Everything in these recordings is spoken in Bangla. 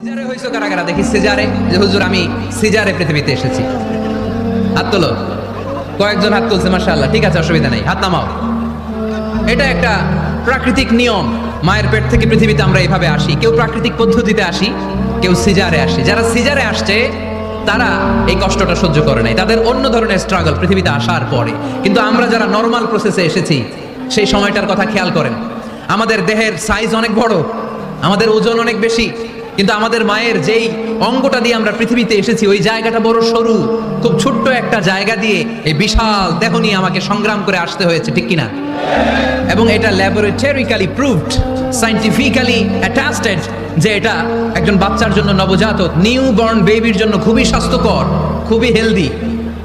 সিজারে কারা কারা দেখি সিজারে? যে হুজুর, আমি সিজারে পৃথিবীতে এসেছি। হাত তোলো। কয়েকজন হাত তুলছে ঠিক আছে, অসুবিধা হাত নামাও। এটা একটা প্রাকৃতিক নিয়ম। মায়ের পেট থেকে পৃথিবীতে আমরা এইভাবে আসি। কেউ প্রাকৃতিক পদ্ধতিতে আসি, কেউ সিজারে আসে। যারা সিজারে আসছে, তারা এই কষ্টটা সহ্য করে নাই। তাদের অন্য ধরনের স্ট্রাগল পৃথিবীতে আসার পরে। কিন্তু আমরা যারা নর্মাল প্রসেসে এসেছি, সেই সময়টার কথা খেয়াল করেন। আমাদের দেহের সাইজ অনেক বড়। আমাদের ওজন অনেক বেশি। কিন্তু আমাদের মায়ের যেই অঙ্গটা দিয়ে আমরা পৃথিবীতে এসেছি, ওই জায়গাটা বড় সরু। খুব ছোট্ট একটা জায়গা দিয়ে এই বিশাল দেহ নিয়ে আমাকে সংগ্রাম করে আসতে হয়েছে, ঠিক কিনা? এবং এটা ল্যাবরেটরিক্যালি প্রুভড সাইন্টিফিক্যালি অ্যাটাস্টেড যে এটা একজন বাচ্চার জন্য নবজাতক নিউ বর্ন বেবির জন্য খুবই স্বাস্থ্যকর, খুবই হেলদি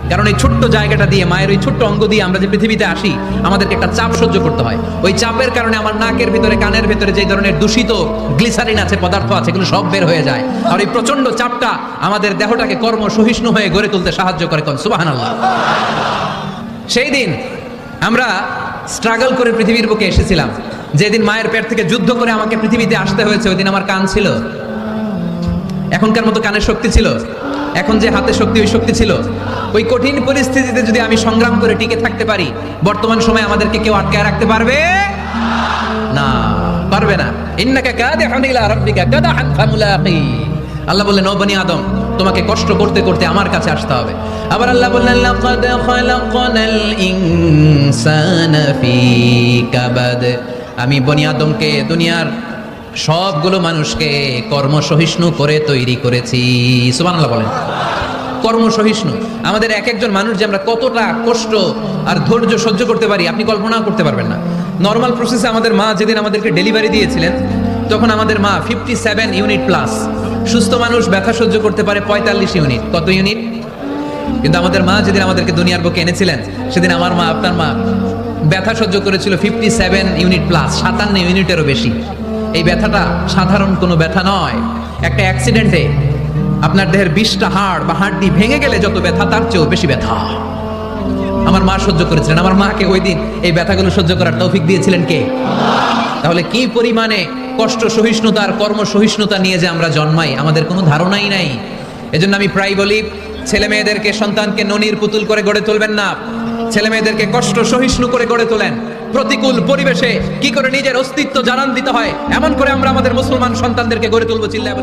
কারণ এই ছোট্ট জায়গাটা দিয়ে, মায়ের ওই ছোট্ট অঙ্গ দিয়ে আমরা যে পৃথিবীতে আসি, আমাদেরকে একটা চাপ সহ্য করতে হয়। ওই চাপের কারণে আমার নাকের ভিতরে, কানের ভিতরে যে ধরনের দূষিত গ্লিসারিন আছে, পদার্থ আছে, এগুলো সব বের হয়ে যায়। আর এই প্রচণ্ড চাপটা আমাদের দেহটাকে কর্ম সহিষ্ণু হয়ে গড়ে তুলতে সাহায্য করে কোন? সুবাহানাল্লাহ। সেই দিন আমরা স্ট্রাগল করে পৃথিবীর বুকে এসেছিলাম। যেদিন মায়ের পেট থেকে যুদ্ধ করে আমাকে পৃথিবীতে আসতে হয়েছে, ওই দিন আমার কান ছিল। এখনকার মতো কানের শক্তি ছিল। এখন যে হাতে শক্তি, ওই শক্তি ছিল। ওই কঠিন পরিস্থিতিতে যদি আমি সংগ্রাম করে টিকে থাকতে পারি, বর্তমান সময়ে আমাদেরকে কেউ আটকায় রাখতে পারবে? না পারবে না। ইন্নাকা কাদিহুন ইলা রাব্বিকা কাদাহান ফামুলাকি। আল্লাহ বললেন, ও বনি আদম, তোমাকে কষ্ট করতে করতে আমার কাছে আসতে হবে। আবার আল্লাহ বললেন, লাকাদ খালাকনাল ইনসানা ফি কাবাদ। আমি বনি আদমকে দুনিয়ার সবগুলো মানুষকে কর্মসহিষ্ণু করে তৈরি করেছি। সুবহানাল্লাহ বলেন। কর্মসহিষ্ণু। আমাদের এক একজন মানুষ যে আমরা কতটা কষ্ট আর ধৈর্য সহ্য করতে পারি, আপনি কল্পনাও করতে পারবেন না। নর্মাল প্রসেসে আমাদের মা যেদিন আমাদেরকে ডেলিভারি দিয়েছিলেন, তখন আমাদের মা ফিফটি সেভেন ইউনিট প্লাস সুস্থ মানুষ, ব্যথা সহ্য করতে পারে পঁয়তাল্লিশ ইউনিট কত ইউনিট কিন্তু আমাদের মা যেদিন আমাদেরকে দুনিয়ার বুকে এনেছিলেন, সেদিন আমার মা, আপনার মা ব্যথা সহ্য করেছিল ফিফটি সেভেন ইউনিট প্লাস সাতান্ন ইউনিটেরও বেশি। এই ব্যথাটা সাধারণ কোনো ব্যথা নয়। একটা অ্যাক্সিডেন্টে আপনার দেহের বিশটা হাড় বা হাড়টি ভেঙে গেলে যত ব্যথা, তার চেয়েও বেশি ব্যথা। আমার মা সহ্য করেছিলেন। আমার মাকে ওই দিন এই ব্যথাগুলো সহ্য করার তৌফিক দিয়েছিলেন কে? তাহলে কি পরিমাণে কষ্ট সহিষ্ণুতা আর কর্ম সহিষ্ণুতা নিয়ে যে আমরা জন্মাই, আমাদের কোনো ধারণাই নাই। এজন্য আমি প্রায় বলি, ছেলে মেয়েদেরকে সন্তানকে ননির পুতুল করে গড়ে তুলবেন না। ছেলে মেয়েদেরকে কষ্ট, সহিষ্ণু করে গড়ে তোলেন। প্রতিকূল পরিবেশে কি করে নিজের অস্তিত্ব জানান দিতে হয়? এমন করে আমরা আমাদের মুসলমান সন্তানদেরকে গড়ে তুলবো চিল্লায়